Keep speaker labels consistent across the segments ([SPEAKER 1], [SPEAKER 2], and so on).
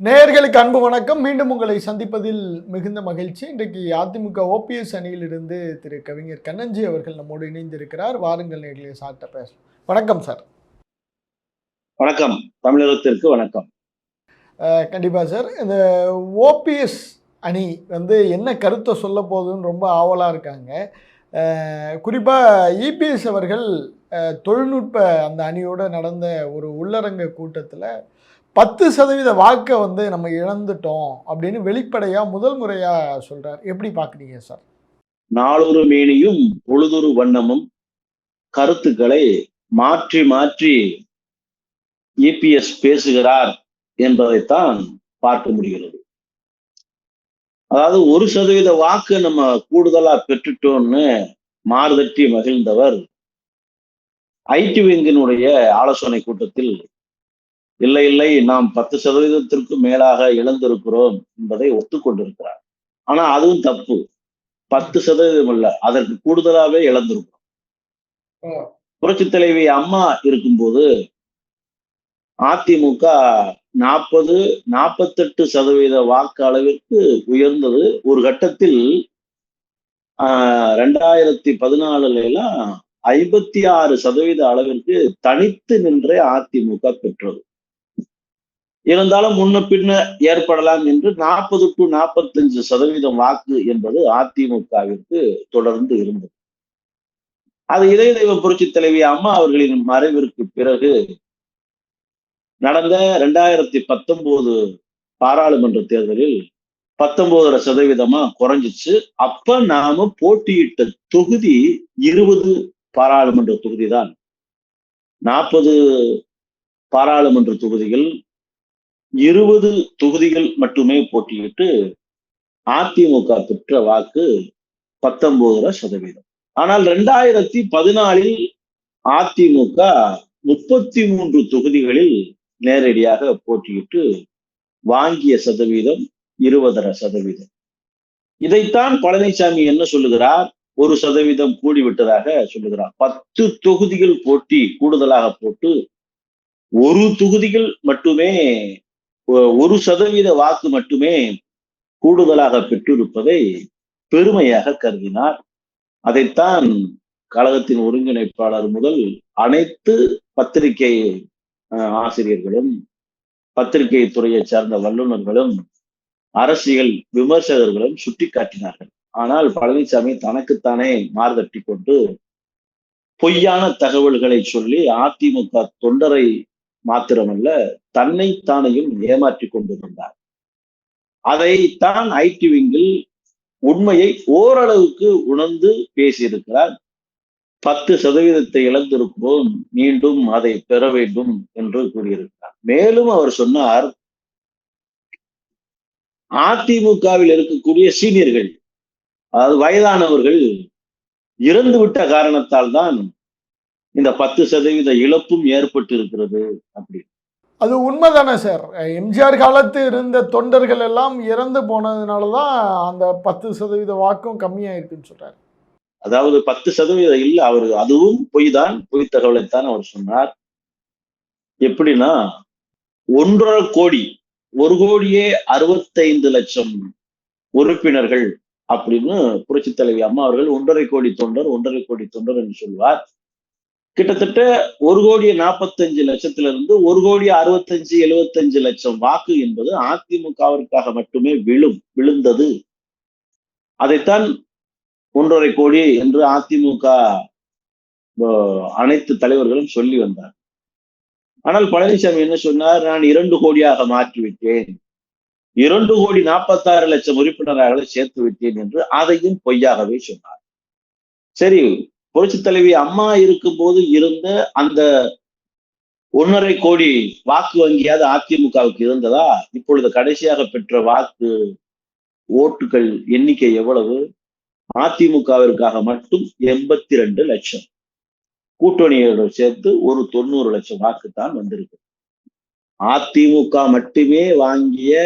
[SPEAKER 1] நேயர்களுக்கு அன்பு வணக்கம். மீண்டும் உங்களை சந்திப்பதில் மிகுந்த மகிழ்ச்சி. இன்றைக்கு அதிமுக ஓபிஎஸ் அணியிலிருந்து திரு கவிஞர் கண்ணஞ்சி அவர்கள் நம்மோடு இணைந்திருக்கிறார். வாருங்கள் நேர்களே சார்ட்ட பேச வணக்கம் சார்.
[SPEAKER 2] வணக்கம். தமிழகத்திற்கு வணக்கம்.
[SPEAKER 1] அஹ், கண்டிப்பா சார். இந்த ஓபிஎஸ் அணி வந்து என்ன கருத்தை சொல்ல போகுதுன்னு ரொம்ப ஆவலாக இருக்காங்க. அஹ், குறிப்பா இபிஎஸ் அவர்கள் தொழில்நுட்ப அந்த அணியோட நடந்த ஒரு உள்ளரங்க கூட்டத்தில் பத்து சதவீத வாக்கை வந்து நம்ம இழந்துட்டோம் அப்படின்னு வெளிப்படையா முதல் முறையா சொல்றார். எப்படி பார்க்குறீங்க சார்?
[SPEAKER 2] நாளொரு மேனியும் பொழுதொரு வண்ணமும் கருத்துக்களை மாற்றி மாற்றி இபிஎஸ் பேசுகிறார் என்பதைத்தான் பார்க்க முடிகிறது. அதாவது ஒரு சதவீத வாக்கு நம்ம கூடுதலா பெற்றுட்டோம்னு மாறுதட்டி மகிழ்ந்தவர் ஐடி விங்கினுடைய ஆலோசனை கூட்டத்தில் இல்லை இல்லை நாம் பத்து சதவீதத்திற்கு மேலாக இழந்திருக்கிறோம் என்பதை ஒத்துக்கொண்டிருக்கிறார். ஆனா அதுவும் தப்பு. பத்து சதவீதம் இல்ல அதற்கு கூடுதலாவே இழந்திருக்கிறோம். புரட்சி தலைவி அம்மா இருக்கும்போது அதிமுக நாற்பது நாற்பத்தெட்டு சதவீத வாக்கு அளவிற்கு உயர்ந்தது. ஒரு கட்டத்தில் ஆஹ் ரெண்டாயிரத்தி பதினாலுல எல்லாம் ஐம்பத்தி ஆறு சதவீத அளவிற்கு தனித்து நின்றே அதிமுக பெற்றது. இருந்தாலும் முன்ன பின்ன ஏற்படலாம் என்று நாற்பது டு நாற்பத்தஞ்சு சதவீதம் வாக்கு என்பது அதிமுகவிற்கு தொடர்ந்து இருந்தது. அது இதய தெய்வ புரட்சி தலைவி அம்மா அவர்களின் மறைவிற்கு பிறகு நடந்த ரெண்டாயிரத்தி பத்தொன்பது பாராளுமன்ற தேர்தலில் பத்தொன்பதரை சதவீதமா குறைஞ்சிச்சு. அப்ப நாம போட்டியிட்ட தொகுதி இருபது பாராளுமன்ற தொகுதி தான் நாற்பது பாராளுமன்ற தொகுதிகள் இருபது தொகுதிகள் மட்டுமே போட்டியிட்டு அதிமுக பெற்ற வாக்கு பத்தொன்பதரை சதவீதம். ஆனால் ரெண்டாயிரத்தி பதினாலில் அதிமுக முப்பத்தி மூன்று தொகுதிகளில் நேரடியாக போட்டியிட்டு வாங்கிய சதவீதம் இருபதரை சதவீதம். இதைத்தான் பழனிசாமி என்ன சொல்லுகிறார்? ஒரு சதவீதம் கூடிவிட்டதாக சொல்லுகிறார். பத்து தொகுதிகள் போட்டி கூடுதலாக போட்டு ஒரு தொகுதிகள் மட்டுமே ஒரு சதவீத வாக்கு மட்டுமே கூடுதலாக பெற்றிருப்பதை பெருமையாக கருதினார். அதைத்தான் கழகத்தின் ஒருங்கிணைப்பாளர் முதல் அனைத்து பத்திரிகை ஆசிரியர்களும் பத்திரிகை துறையை சார்ந்த வல்லுநர்களும் அரசியல் விமர்சகர்களும் சுட்டிக்காட்டினார்கள். ஆனால் பழனிசாமி தனக்குத்தானே மார்தட்டி கொண்டு பொய்யான தகவல்களை சொல்லி அதிமுக தொண்டரை மாத்திரமல்ல தன்னை தானையும் ஏமாற்றி கொண்டிருந்தார். அதைத்தான் ஐடி விங்கில் உண்மையை ஓரளவுக்கு உணர்ந்து பேசியிருக்கிறார். பத்து சதவீதத்தை இழந்திருக்கிறோம் மீண்டும் அதை பெற வேண்டும் என்று கூறியிருக்கிறார். மேலும் அவர் சொன்னார் அதிமுகவில் இருக்கக்கூடிய சீனியர்கள் அதாவது வயதானவர்கள் இறந்து விட்ட காரணத்தால் தான் இந்த பத்து சதவீத இழப்பும் ஏற்பட்டு இருக்கிறது அப்படி.
[SPEAKER 1] அது உண்மைதானே சார். எம்ஜிஆர் காலத்து இருந்த தொண்டர்கள் எல்லாம் இறந்து போனதுனால தான் அந்த பத்து சதவீத வாக்கும் கம்மியாயிருக்குன்னு சொல்றாரு.
[SPEAKER 2] அதாவது பத்து சதவீதம் இல்ல அவர் அதுவும் பொய் தான் பொய் தகவலைத்தான் அவர் சொன்னார். எப்படின்னா ஒன்றரை கோடி ஒரு கோடியே அறுபத்தைந்து லட்சம் உறுப்பினர்கள் அப்படின்னு புரட்சி தலைவி அம்மா அவர்கள் ஒன்றரை கோடி தொண்டர் ஒன்றரை கோடி தொண்டர் என்று சொல்வார். கிட்டத்தட்ட ஒரு கோடியே நாற்பத்தஞ்சு லட்சத்துல இருந்து ஒரு கோடியே அறுபத்தஞ்சு எழுபத்தஞ்சு லட்சம் வாக்கு என்பது அதிமுகவிற்காக மட்டுமே விழும் விழுந்தது. அதைத்தான் ஒன்றரை கோடி என்று அதிமுக அனைத்து தலைவர்களும் சொல்லி வந்தார் ஆனால் பழனிசாமி என்ன சொன்னார்? நான் இரண்டு கோடியாக மாற்றி விட்டேன் இரண்டு கோடி நாற்பத்தாறு லட்சம் உறுப்பினராக சேர்த்து விட்டேன் என்று அதையும் பொய்யாகவே சொன்னார். சரி புரட்சி தலைவி அம்மா இருக்கும்போது இருந்த அந்த ஒன்றரை கோடி வாக்கு வங்கியாவது அதிமுகவுக்கு இருந்ததா? இப்பொழுது கடைசியாக பெற்ற வாக்கு ஓட்டுகள் எண்ணிக்கை எவ்வளவு? அதிமுகவிற்காக மட்டும் எண்பத்தி ரெண்டு லட்சம். கூட்டணியோட சேர்த்து ஒரு தொண்ணூறு லட்சம் வாக்கு தான் வந்திருக்கு. அதிமுக மட்டுமே வாங்கிய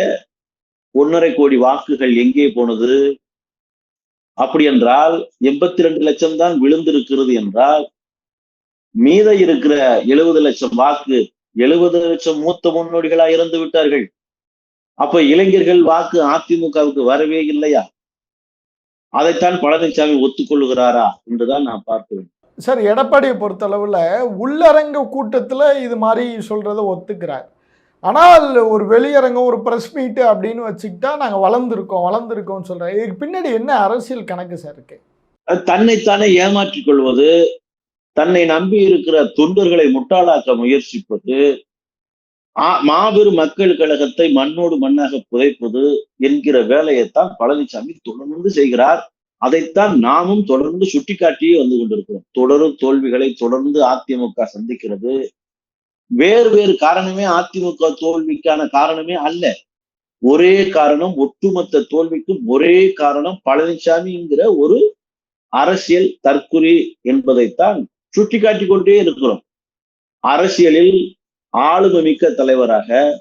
[SPEAKER 2] ஒன்றரை கோடி வாக்குகள் எங்கே போனது? அப்படி என்றால் எண்பத்தி ரெண்டு லட்சம் தான் விழுந்திருக்கிறது என்றால் மீத இருக்கிற எழுபது லட்சம் வாக்கு எழுபது லட்சம் மூத்த முன்னோடிகளா இறந்து விட்டார்கள். அப்ப இளைஞர்கள் வாக்கு அதிமுகவுக்கு வரவே இல்லையா? அதைத்தான் பழனிசாமி ஒத்துக்கொள்ளுகிறாரா என்றுதான் நான் பார்க்கிறேன்
[SPEAKER 1] சார் எடப்பாடியை பொறுத்தளவில் உள்ளரங்க கூட்டத்தில் இது மாதிரி சொல்றதை ஒத்துக்கிறார். ஆனால் ஒரு வெளியரங்கம் ஒரு ப்ரெஸ் மீட்டு அப்படின்னு வச்சுக்கிட்டா நாங்கள் வளர்ந்துருக்கோம் வளர்ந்துருக்கோம்னு சொல்கிறேன் இதுக்கு பின்னாடி என்ன அரசியல் கணக்கு சார் இருக்கு?
[SPEAKER 2] அது தன்னைத்தானே ஏமாற்றிக் கொள்வது தன்னை நம்பி இருக்கிற தொண்டர்களை முட்டாளாக்க முயற்சிப்பது ஆ- மாபெரும் மக்கள் கழகத்தை மண்ணோடு மண்ணாக புதைப்பது என்கிற வேலையைத்தான் பழனிசாமி தொடர்ந்து செய்கிறார். அதைத்தான் நாமும் தொடர்ந்து சுட்டிக்காட்டியே வந்து கொண்டிருக்கிறோம். தொடரும் தோல்விகளை தொடர்ந்து அதிமுக சந்திக்கிறது. வேறு வேறு காரணமே அதிமுக தோல்விக்கான காரணமே அல்ல. ஒரே காரணம் ஒட்டுமொத்த தோல்விக்கும் ஒரே காரணம் பழனிசாமிங்கிற ஒரு அரசியல் தற்குறி என்பதைத்தான் சுட்டிக்காட்டிக் கொண்டே இருக்கிறோம். அரசியலில் ஆளுமை மிக்க தலைவராக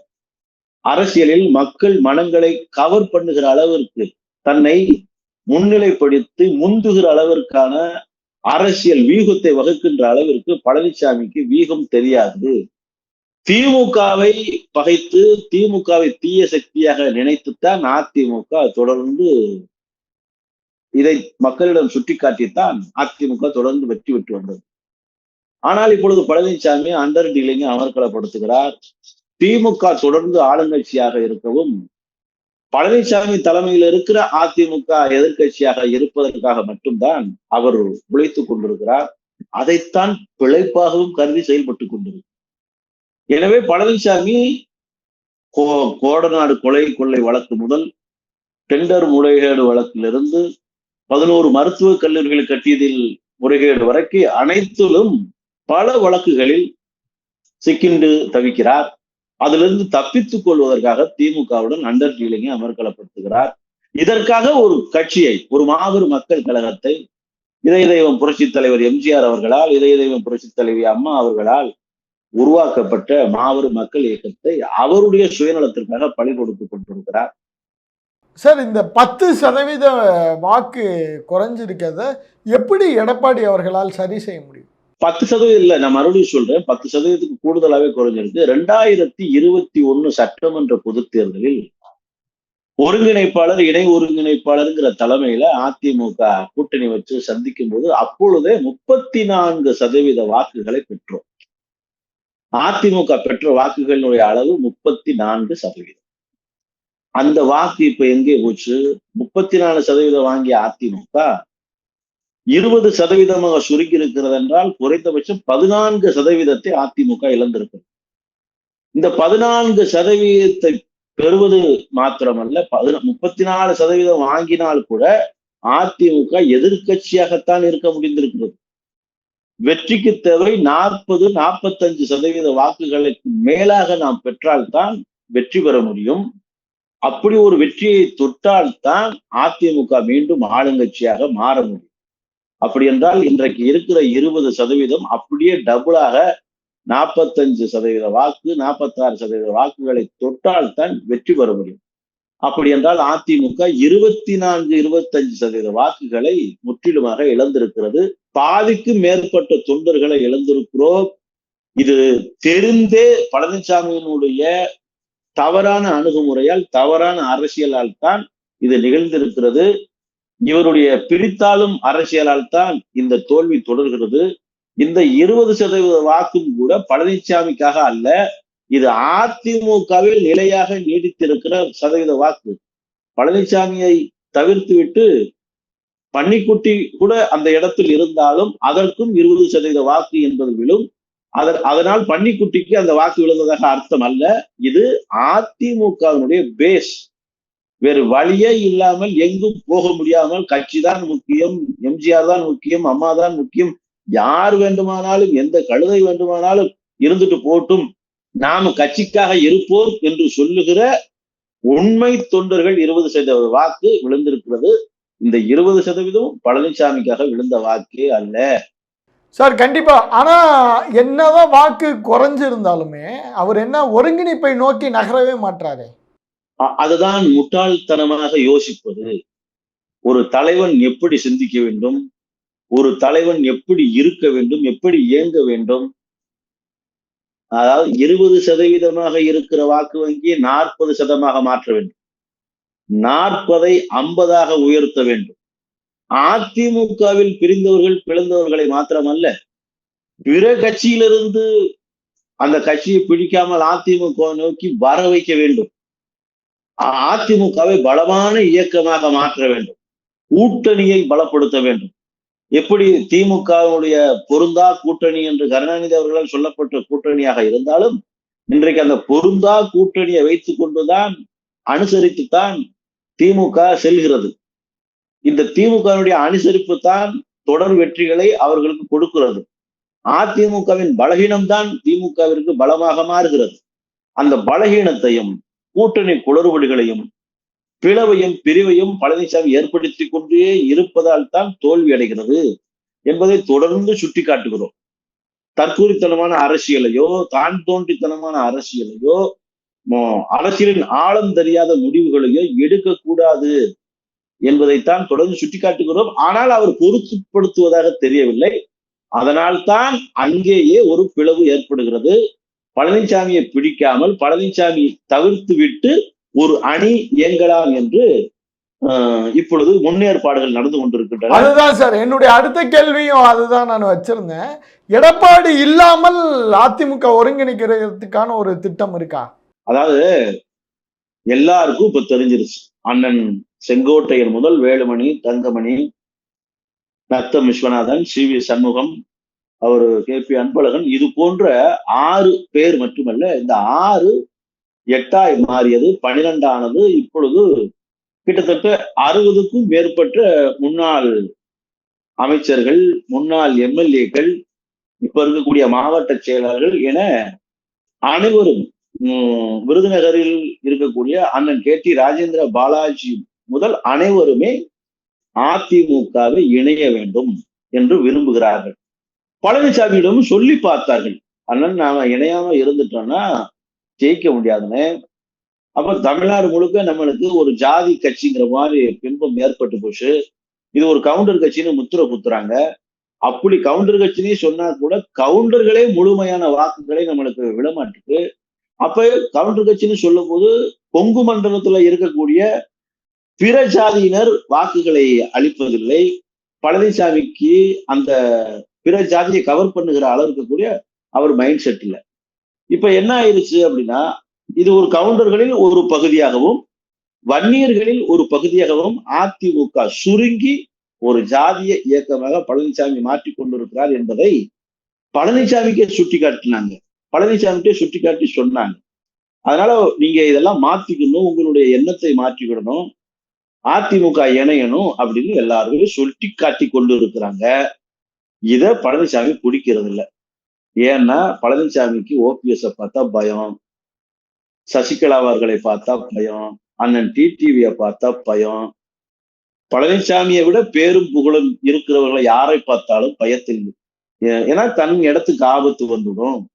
[SPEAKER 2] அரசியலில் மக்கள் மனங்களை கவர் பண்ணுகிற அளவிற்கு தன்னை முன்னிலைப்படுத்தி முந்துகிற அளவிற்கான அரசியல் வீகத்தை வகுக்கின்ற அளவிற்கு பழனிசாமிக்கு வீகம் தெரியாது. திமுகவை பகைத்து திமுகவை தீய சக்தியாக நினைத்துத்தான் அதிமுக தொடர்ந்து இதை மக்களிடம் சுட்டிக்காட்டித்தான் அதிமுக தொடர்ந்து வெற்றி பெற்று வந்தது. ஆனால் இப்பொழுது பழனிசாமி அண்டர் டீலிங்கை அமர்க்களப்படுத்துகிறார். திமுக தொடர்ந்து ஆளுங்கட்சியாக இருக்கவும் பழனிசாமி தலைமையில் இருக்கிற அதிமுக எதிர்க்கட்சியாக இருப்பதற்காக மட்டும்தான் அவர் உழைத்துக் கொண்டிருக்கிறார். அதைத்தான் பிழைப்பாகவும் கருதி செயல்பட்டுக் கொண்டிருக்கிறார். எனவே பழனிசாமி கோ கோடநாடு கொலை கொள்ளை வழக்கு முதல் டெண்டர் முறைகேடு வழக்கிலிருந்து பதினோரு மருத்துவக் கல்லூரிகளை கட்டியதில் முறைகேடு வரைக்கும் அனைத்திலும் பல வழக்குகளில் சிக்கிண்டு தவிக்கிறார். அதிலிருந்து தப்பித்துக் கொள்வதற்காக திமுகவுடன் அண்டர் டீலிங்கை அமர்க்களப்படுத்துகிறார். இதற்காக ஒரு கட்சியை ஒரு மாபெரும் மக்கள் கழகத்தை இதய தெய்வம் புரட்சி தலைவர் எம்ஜிஆர் அவர்களால் இதய தெய்வம் புரட்சி தலைவி அம்மா அவர்களால் உருவாக்கப்பட்ட மாபெரும் மக்கள் இயக்கத்தை அவருடைய சுயநலத்திற்காக பழி கொடுத்துக் கொண்டிருக்கிறார்.
[SPEAKER 1] சார் இந்த பத்து சதவீத வாக்கு குறைஞ்சிருக்கிறத எப்படி எடப்பாடி அவர்களால் சரி செய்ய முடியும்?
[SPEAKER 2] பத்து சதவீதம் இல்ல நான் மறுபடியும் சொல்றேன். பத்து சதவீதத்துக்கு கூடுதலாவே குறைஞ்சிருக்கு. ரெண்டாயிரத்தி இருபத்தி ஒண்ணு சட்டமன்ற பொதுத் தேர்தலில் ஒருங்கிணைப்பாளர் இணை ஒருங்கிணைப்பாளருங்கிற தலைமையில அதிமுக கூட்டணி வச்சு சந்திக்கும் போது அப்பொழுதே முப்பத்தி நான்கு சதவீத வாக்குகளை பெற்றோம். அதிமுக பெற்ற வாக்குகளினுடைய அளவு முப்பத்தி நான்கு சதவீதம். அந்த வாக்கு இப்ப எங்கே போச்சு? முப்பத்தி நாலு சதவீதம் வாங்கிய அதிமுக இருபது சதவீதமாக சுருக்கி இருக்கிறது என்றால் குறைந்தபட்சம் பதினான்கு சதவீதத்தை அதிமுக இழந்திருக்கிறது. இந்த பதினான்கு சதவீதத்தை பெறுவது மாத்திரமல்ல பதின முப்பத்தி நாலு சதவீதம் வாங்கினால் கூட அதிமுக எதிர்க்கட்சியாகத்தான் இருக்க முடிந்திருக்கிறது. வெற்றிக்கு தேவை நாற்பது நாற்பத்தஞ்சு சதவீத வாக்குகளுக்கு மேலாக நாம் பெற்றால்தான் வெற்றி பெற முடியும். அப்படி ஒரு வெற்றியை தொட்டால்தான் அதிமுக மீண்டும் ஆளுங்கட்சியாக மாற முடியும். அப்படி என்றால் இன்றைக்கு இருக்கிற இருபது சதவீதம் அப்படியே டபுளாக நாற்பத்தஞ்சு சதவீத வாக்கு நாற்பத்தாறு சதவீத வாக்குகளை தொட்டால்தான் வெற்றி பெற முடியும். அப்படி என்றால் அதிமுக இருபத்தி நான்கு இருபத்தஞ்சு சதவீத வாக்குகளை முற்றிலுமாக இழந்திருக்கிறது. பாதிக்கு மேற்பட்ட தொண்டர்களை இழந்திருக்கிறோம். இது தெரிந்தே பழனிசாமியினுடைய தவறான அணுகுமுறையால் தவறான அரசியலால் தான் இது நிகழ்ந்திருக்கிறது. இவருடைய பிரித்தாளும் அரசியலால் தான் இந்த தோல்வி தொடர்கிறது. இந்த இருபது சதவீத வாக்கும் கூட பழனிசாமிக்காக அல்ல இது அதிமுகவில் நிலையாக நீடித்திருக்கிற சதவீத வாக்கு. பழனிசாமியை தவிர்த்து விட்டு பன்னிக்குட்டி கூட அந்த இடத்தில் இருந்தாலும் அதற்கும் இருபது சதவீத வாக்கு என்பது விழும். அதன் அதனால் பன்னிக்குட்டிக்கு அந்த வாக்கு விழுந்ததாக அர்த்தம் அல்ல. இது அதிமுகவினுடைய பேஸ் வேறு வழியே இல்லாமல் எங்கும் போக முடியாமல் கட்சி தான் முக்கியம் எம்ஜிஆர் தான் முக்கியம் அம்மா தான் முக்கியம். யார் வேண்டுமானாலும் எந்த கழுதை வேண்டுமானாலும் இருந்துட்டு போட்டும். நாம கட்சிக்காக இருப்போம் என்று சொல்லுகிற உண்மை தொண்டர்கள் இருபது சதவீத வாக்கு விழுந்திருக்கிறது. இந்த இருபது சதவீதம் பழனிசாமிக்காக விழுந்த வாக்கே அல்ல.
[SPEAKER 1] சார் கண்டிப்பா. ஆனா என்னதான் வாக்கு குறைஞ்சிருந்தாலுமே அவர் என்ன ஒருங்கிணைப்பை நோக்கி நகரவே மாட்டாரே.
[SPEAKER 2] அதுதான் முட்டாள்தனமாக யோசிப்பது. ஒரு தலைவன் எப்படி சிந்திக்க வேண்டும்? ஒரு தலைவன் எப்படி இருக்க வேண்டும்? எப்படி இயங்க வேண்டும்? அதாவது இருபது சதவீதமாக இருக்கிற வாக்கு வங்கியை நாற்பது சதமாக மாற்ற வேண்டும். நாற்பதை ஐம்பதாக உயர்த்த வேண்டும். அதிமுகவில் பிரிந்தவர்கள் பிளந்தவர்களை மாத்திரமல்ல பிற கட்சியிலிருந்து அந்த கட்சியை பிடிக்காமல் அதிமுக நோக்கி வர வைக்க வேண்டும். அதிமுகவை பலமான இயக்கமாக மாற்ற வேண்டும். கூட்டணியை பலப்படுத்த வேண்டும். எப்படி திமுகவுடைய பொருந்தா கூட்டணி என்று கருணாநிதி அவர்களால் சொல்லப்பட்ட கூட்டணியாக இருந்தாலும் இன்றைக்கு அந்த பொருந்தா கூட்டணியை வைத்துக் கொண்டுதான் அனுசரித்துத்தான் திமுக செல்கிறது. இந்த திமுகவினுடைய அனுசரிப்பு தான் தொடர் வெற்றிகளை அவர்களுக்கு கொடுக்கிறது. அதிமுகவின் பலகீனம்தான் திமுகவிற்கு பலமாக மாறுகிறது. அந்த பலகீனத்தையும் கூட்டணி குளறுபடிகளையும் பிளவையும் பிரிவையும் பழனிசாமி ஏற்படுத்தி கொண்டே இருப்பதால் தான் தோல்வி அடைகிறது என்பதை தொடர்ந்து சுட்டி காட்டுகிறோம் தற்கூரித்தனமான அரசியலையோ தான் தோன்றித்தனமான அரசியலையோ அரசியலின் ஆழம் தெரியாத முடிவுகளையோ எடுக்கக்கூடாது என்பதைத்தான் தொடர்ந்து சுட்டிக்காட்டுகிறோம். ஆனால் அவர் பொருத்தப்படுத்துவதாக தெரியவில்லை. அதனால் தான் அங்கேயே ஒரு பிளவு ஏற்படுகிறது. பழனிசாமியை பிடிக்காமல் பழனிசாமி தவிர்த்து விட்டு ஒரு அணி இயங்கலாம் என்று இப்பொழுது முன்னேற்பாடுகள் நடந்து கொண்டிருக்கின்றன.
[SPEAKER 1] அதுதான் சார் என்னுடைய அடுத்த கேள்வியும் அதுதான் நான் வச்சிருந்தேன். எடப்பாடி இல்லாமல் அதிமுக ஒருங்கிணைக்கிறதுக்கான ஒரு திட்டம் இருக்கா?
[SPEAKER 2] அதாவது எல்லாருக்கும் இப்ப தெரிஞ்சிருச்சு. அண்ணன் செங்கோட்டையன் முதல் வேலுமணி தங்கமணி நத்தம் விஸ்வநாதன் சி வி சண்முகம் அவரு கே பி அன்பழகன் இது போன்ற ஆறு பேர் மட்டுமல்ல இந்த ஆறு எட்டாய் மாறியது பனிரெண்டானது இப்பொழுது கிட்டத்தட்ட அறுபதுக்கும் மேற்பட்ட முன்னாள் அமைச்சர்கள் முன்னாள் எம்எல்ஏக்கள் இப்ப இருக்கக்கூடிய மாவட்ட செயலாளர்கள் என அனைவரும் விருதுநகரில் இருக்கக்கூடிய அண்ணன் கே டி ராஜேந்திர பாலாஜி முதல் அனைவருமே அதிமுகவை இணைய வேண்டும் என்று விரும்புகிறார்கள். பழனிசாமியிடம் சொல்லி பார்த்தார்கள். அண்ணன் நாம இணையாம இருந்துட்டோம்னா ஜெயிக்க முடியாதுன்னு. அப்ப தமிழ்நாடு முழுக்க நம்மளுக்கு ஒரு ஜாதி கட்சிங்கிற மாதிரி பின்பம் ஏற்பட்டு போச்சு. இது ஒரு கவுண்டர் கட்சின்னு முத்திர குத்துறாங்க. அப்படி கவுண்டர் கட்சினே சொன்னா கூட கவுண்டர்களே முழுமையான வாக்குகளை நம்மளுக்கு விடமாட்டுக்கு அப்ப கவுண்டர் கட்சின்னு சொல்லும் போது கொங்கு மண்டலத்துல இருக்கக்கூடிய பிற ஜாதியினர் வாக்குகளை அளிப்பதில்லை. பழனிசாமிக்கு அந்த பிற ஜாதியை கவர் பண்ணுகிற அளவு இருக்கக்கூடிய அவர் மைண்ட் செட் இல்லை. இப்ப என்ன ஆயிடுச்சு அப்படின்னா இது ஒரு கவுண்டர்களில் ஒரு பகுதியாகவும் வன்னியர்களில் ஒரு பகுதியாகவும் அதிமுக சுருங்கி ஒரு ஜாதிய இயக்கமாக பழனிசாமி மாற்றி கொண்டிருக்கிறார் என்பதை பழனிசாமிக்கே சுட்டி காட்டினாங்க பழனிசாமிக்கே சுட்டி காட்டி சொன்னாங்க. அதனால நீங்க இதெல்லாம் மாத்திக்கணும் உங்களுடைய எண்ணத்தை மாற்றிக்கிடணும் அதிமுக இணையணும் அப்படின்னு எல்லாருமே சுட்டி காட்டி கொண்டு இருக்கிறாங்க இதை பழனிசாமி பிடிக்கிறது இல்லை ஏன்னா பழனிசாமிக்கு ஓபிஎஸை பார்த்தா பயம். சசிகலா அவர்களை பார்த்தா பயம். அண்ணன் டிடிவியை பார்த்தா பயம். பழனிசாமியை விட பேரும் புகழும் இருக்கிறவர்களை யாரை பார்த்தாலும் பயத்தில் ஏன்னா தன் இடத்துக்கு ஆபத்து வந்துடும்.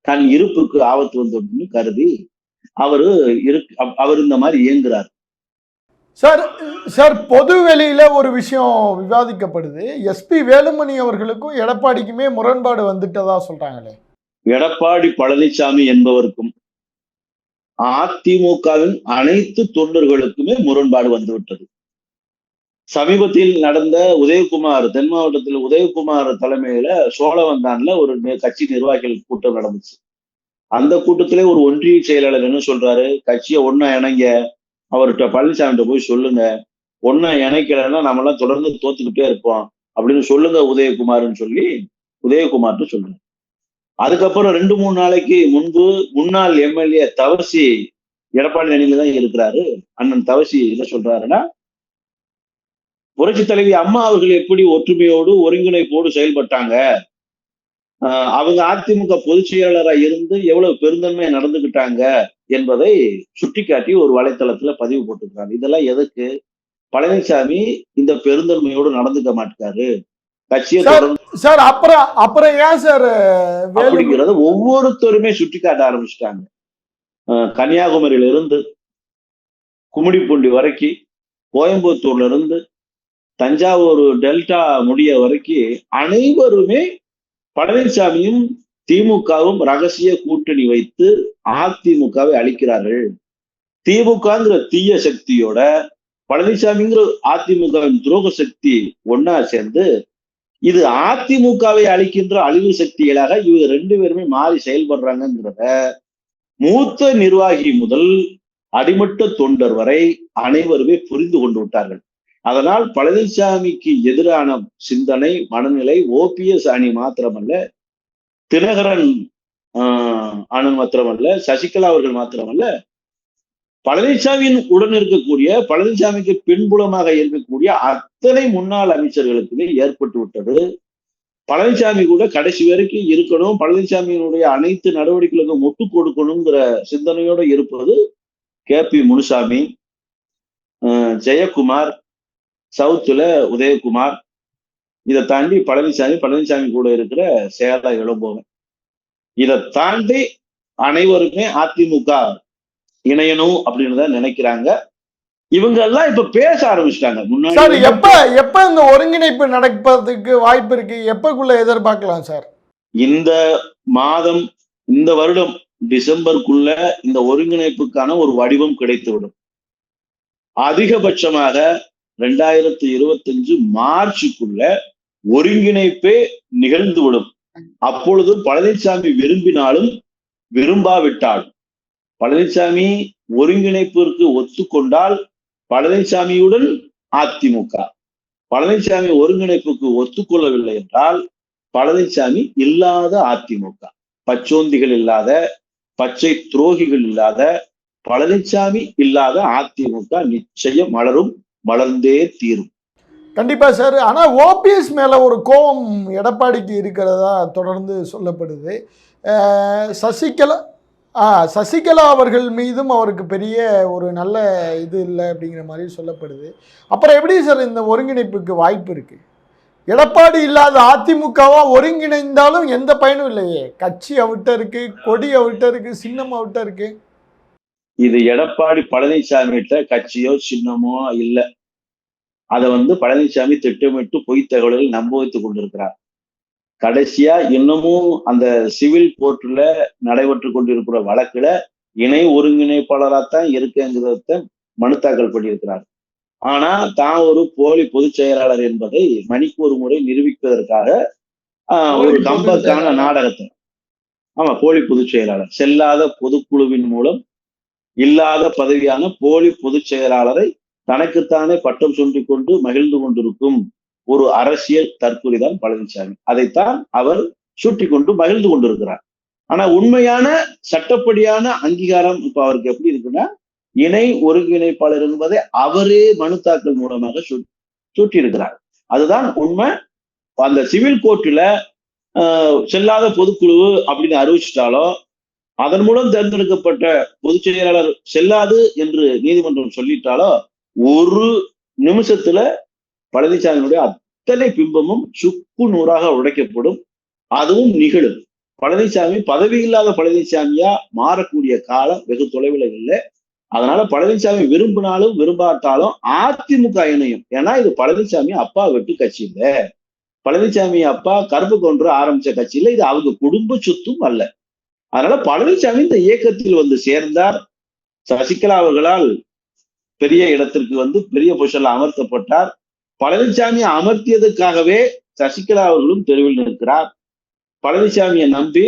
[SPEAKER 2] தன் இருப்புக்கு ஆபத்து வந்துடும் கருதி அவரு இரு அவர் இந்த மாதிரி இயங்குறார்.
[SPEAKER 1] சார் சார் பொது வெளியில் ஒரு விஷயம் விவாதிக்கப்படுது. எஸ்பி வேலுமணி அவர்களுக்கும் எடப்பாடிக்குமே முரண்பாடு வந்துட்டதா சொல்றாங்களே?
[SPEAKER 2] எடப்பாடி பழனிசாமி என்பவருக்கும் அதிமுகவின் அனைத்து தொண்டர்களுக்குமே முரண்பாடு வந்துவிட்டது. சமீபத்தில் நடந்த உதயகுமார் தென் மாவட்டத்தில் உதயகுமார் தலைமையில சோழவந்தான்ல ஒரு கட்சி நிர்வாகிகள் கூட்டம் நடந்துச்சு. அந்த கூட்டத்திலே ஒரு ஒன்றிய செயலாளர் என்ன சொல்றாரு? கட்சியை ஒன்னா இணைங்க. அவர்கிட்ட பழனிசாமிகிட்ட போய் சொல்லுங்க. ஒன்னும் இணைக்கலைன்னா நம்மளாம் தொடர்ந்து தோத்துக்கிட்டே இருப்போம். அப்படின்னு சொல்லுங்க உதயகுமார்னு சொல்லி உதயகுமார்னு சொல்றேன் அதுக்கப்புறம் ரெண்டு மூணு நாளைக்கு முன்பு முன்னாள் எம்எல்ஏ தவசி எடப்பாடி அணியில தான் இருக்கிறாரு. அண்ணன் தவசி என்ன சொல்றாருன்னா புரட்சி தலைவி அம்மா அவர்கள் எப்படி ஒற்றுமையோடு ஒருங்கிணைப்போடு செயல்பட்டாங்க? அவங்க அதிமுக பொதுச் செயலாளராக இருந்து எவ்வளவு பெருந்தன்மையை நடந்துகிட்டாங்க? என்பதை சுட்டிக்காட்டி ஒரு வலைத்தளத்துல பதிவு போட்டுக்கிறாங்க இதெல்லாம் எதுக்கு? பழனிசாமி இந்த பெருந்தன்மையோடு நடந்துக்க மாட்டாரு. கட்சியை
[SPEAKER 1] சார் அப்புறம் அப்புறம் ஏன் சார்
[SPEAKER 2] அப்படிங்கிறத ஒவ்வொருத்தருமே சுட்டி காட்ட ஆரம்பிச்சிட்டாங்க. கன்னியாகுமரியில இருந்து கும்மிடிப்பூண்டி வரைக்கும் கோயம்புத்தூர்ல இருந்து தஞ்சாவூர் டெல்டா முடிய வரைக்கும் அனைவருமே பழனிசாமியும் திமுகவும் ரகசிய கூட்டணி வைத்து அதிமுகவை அழிக்கிறார்கள். திமுகங்கிற தீய சக்தியோட பழனிசாமிங்கிற அதிமுகவின் துரோக சக்தி ஒன்னா சேர்ந்து இது அதிமுகவை அழிக்கின்ற அழிவு சக்திகளாக இவங்க ரெண்டு பேருமே மாறி செயல்படுறாங்கிறத மூத்த நிர்வாகி முதல் அடிமட்ட தொண்டர் வரை அனைவருமே புரிந்து கொண்டு விட்டார்கள். அதனால் பழனிசாமிக்கு எதிரான சிந்தனை மனநிலை ஓபிஎஸ் அணி மாத்திரமல்ல தினகரன் ஆஹ் மாத்திரமல்ல சசிகலா அவர்கள் மாத்திரமல்ல பழனிசாமியின் உடன் இருக்கக்கூடிய பழனிசாமிக்கு பின்புலமாக இருக்கக்கூடிய அத்தனை முன்னாள் அமைச்சர்களுக்குமே ஏற்பட்டு விட்டது. பழனிசாமி கூட கடைசி வரைக்கும் இருக்கணும். பழனிசாமியினுடைய அனைத்து நடவடிக்கைகளுக்கும் முட்டு கொடுக்கணுங்கிற சிந்தனையோடு இருப்பது கே. பி. முனுசாமி ஜெயக்குமார் சவுத்துல உதயகுமார் இதை தாண்டி பழனிசாமி பழனிசாமி கூட இருக்கிற சேலா இளம்போவன் இதை தாண்டி அனைவருமே அதிமுக இணையணும் அப்படின்னு தான் நினைக்கிறாங்க. இவங்க எல்லாம் இப்ப பேச ஆரம்பிச்சிட்டாங்க. முன்னாடி
[SPEAKER 1] எப்ப எப்ப இந்த ஒருங்கிணைப்பு நடப்பதற்கு வாய்ப்பு இருக்கு? எப்பக்குள்ள எதிர்பார்க்கலாம் சார்?
[SPEAKER 2] இந்த மாதம் இந்த வருடம் டிசம்பருக்குள்ள இந்த ஒருங்கிணைப்புக்கான ஒரு வடிவம் கிடைத்துவிடும். அதிகபட்சமாக ரெண்டாயிரத்தி இருபத்தஞ்சு மார்ச்சுக்குள்ள ஒருங்கிணைப்பே நிகழ்ந்துவிடும். அப்பொழுது பழனிசாமி விரும்பினாலும் விரும்பாவிட்டாலும் பழனிசாமி ஒருங்கிணைப்பிற்கு ஒத்துக்கொண்டால் பழனிசாமியுடன் அதிமுக. பழனிசாமி ஒருங்கிணைப்புக்கு ஒத்துக்கொள்ளவில்லை என்றால் பழனிசாமி இல்லாத அதிமுக. பச்சோந்திகள் இல்லாத பச்சை துரோகிகள் இல்லாத பழனிசாமி இல்லாத அதிமுக நிச்சயம் மலரும் மலர்ந்தே தீரும்.
[SPEAKER 1] கண்டிப்பாக சார். ஆனால் ஓபிஎஸ் மேலே ஒரு கோபம் எடப்பாடிக்கு இருக்கிறதா தொடர்ந்து சொல்லப்படுது. சசிகலா ஆ சசிகலா அவர்கள் மீதும் அவருக்கு பெரிய ஒரு நல்ல இது இல்லை அப்படிங்கிற மாதிரி சொல்லப்படுது. அப்புறம் எப்படி சார் இந்த ஒருங்கிணைப்புக்கு வாய்ப்பு இருக்குது எடப்பாடி இல்லாத அதிமுகவா ஒருங்கிணைந்தாலும் எந்த பயனும் இல்லையே. கட்சி அவிட்ட இருக்கு கொடி அவிட்ட இருக்கு சின்னம் அவிட்ட இருக்கு.
[SPEAKER 2] இது எடப்பாடி பழனிசாமிகிட்ட கட்சியோ சின்னமோ இல்லை. அதை வந்து பழனிசாமி திட்டமிட்டு பொய் தகவல்களை நம்ப வைத்துக் கொண்டிருக்கிறார். கடைசியா இன்னமும் அந்த சிவில் கோர்ட்ல நடைபெற்று கொண்டிருக்கிற வழக்குல இணை ஒருங்கிணைப்பாளராகத்தான் இருக்கேங்கிறத மனு தாக்கல் பண்ணியிருக்கிறார். ஆனா தான் ஒரு போலி பொதுச் செயலாளர் என்பதை மணிக்கு ஒரு முறை நிரூபிப்பதற்காக ஒரு கம்பக்கான. நாடகத்தை. ஆமா போலி பொதுச் செயலாளர். செல்லாத பொதுக்குழுவின் மூலம் இல்லாத பதவியான போலி பொதுச் செயலாளரை தனக்குத்தானே பட்டம் சொல்லி கொண்டு மகிழ்ந்து கொண்டிருக்கும் ஒரு அரசியல் தற்கொலைதான் பழனிசாமி அதைத்தான் அவர் சுட்டி கொண்டு மகிழ்ந்து கொண்டிருக்கிறார். ஆனா உண்மையான சட்டப்படியான அங்கீகாரம் இப்ப அவருக்கு எப்படி இருக்குன்னா இணை ஒருங்கிணைப்பாளர் என்பதை அவரே மனு தாக்கல் மூலமாக சூ- சூட்டியிருக்கிறார் அதுதான் உண்மை. அந்த சிவில் கோர்ட்டுல ஆஹ், செல்லாத பொதுக்குழு அப்படின்னு அறிவிச்சிட்டாலோ அதன் மூலம் தேர்ந்தெடுக்கப்பட்ட பொதுச் செயலாளர் செல்லாது என்று நீதிமன்றம் சொல்லிட்டாலோ ஒரு நிமிஷத்துல பழனிசாமியினுடைய அத்தனை பிம்பமும் சுக்கு நூறாக உடைக்கப்படும். அதுவும் நிகழும். பழனிசாமி பதவி இல்லாத பழனிசாமியா மாறக்கூடிய காலம் வெகு தொலைவில் இல்லை. அதனால பழனிசாமி விரும்பினாலும் விரும்பாட்டாலும் அதிமுக இணையும். ஏன்னா இது பழனிசாமி அப்பா வெட்டு கட்சி இல்லை. பழனிசாமி அப்பா கருப்பு கொன்று ஆரம்பிச்ச கட்சி இது அவங்க குடும்ப சொத்தும் அல்ல. அதனால பழனிசாமி இந்த இயக்கத்தில் வந்து சேர்ந்தார். சசிகலா அவர்களால் பெரிய இடத்திற்கு வந்து பெரிய பொசிஷன்ல அமர்த்தப்பட்டார். பழனிசாமி அமர்த்தியதுக்காகவே சசிகலா அவர்களும் தெருவில் நிற்கிறார். பழனிசாமியை நம்பி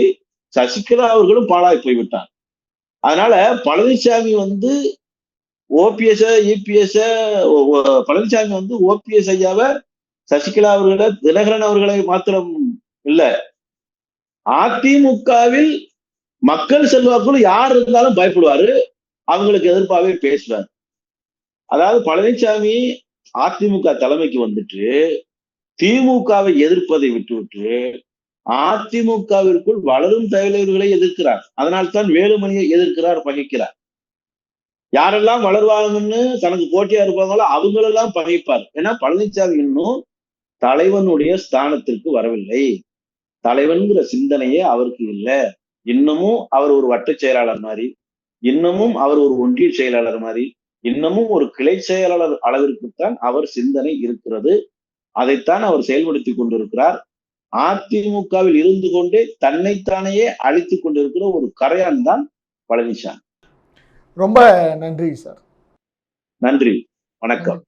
[SPEAKER 2] சசிகலா அவர்களும் பாழாய் போய்விட்டார். அதனால பழனிசாமி வந்து ஓபிஎஸ் இபிஎஸ் பழனிசாமி வந்து ஓபிஎஸ் ஐயாவை சசிகலா அவர்களை தினகரன் அவர்களை மாத்திரம் இல்ல. அதிமுகவில் மக்கள் செல்வாக்குள்ள யார் இருந்தாலும் பயப்படுவாரு. அவங்களுக்கு எதிர்ப்பாகவே பேசுவார். அதாவது பழனிசாமி அதிமுக தலைமைக்கு வந்துட்டு திமுகவை எதிர்ப்பதை விட்டுவிட்டு அதிமுகவிற்குள் வளரும் தலைவர்களை எதிர்க்கிறார். அதனால்தான் வேலுமணியை எதிர்க்கிறார் பகைக்கிறார். யாரெல்லாம் வளருவாங்கன்னு தனக்கு போட்டியா இருப்பாங்களோ அவங்களெல்லாம் பகைப்பார். ஏன்னா பழனிசாமி இன்னும் தலைவனுடைய ஸ்தானத்திற்கு வரவில்லை. தலைவன்கிற சிந்தனையே அவருக்கு இல்லை. இன்னமும் அவர் ஒரு வட்ட செயலாளர் மாதிரி இன்னமும் அவர் ஒரு ஒன்றிய செயலாளர் மாதிரி இன்னமும் ஒரு கிளை செயலாளர் அளவிற்குத்தான் அவர் சிந்தனை இருக்கிறது. அதைத்தான் அவர் செயல்படுத்தி கொண்டிருக்கிறார். அதிமுகவில் இருந்து கொண்டே தன்னைத்தானையே அழித்துக் கொண்டிருக்கிற ஒரு கரையான் தான் பழனிசாமி
[SPEAKER 1] ரொம்ப நன்றி சார்.
[SPEAKER 2] நன்றி.
[SPEAKER 1] வணக்கம்.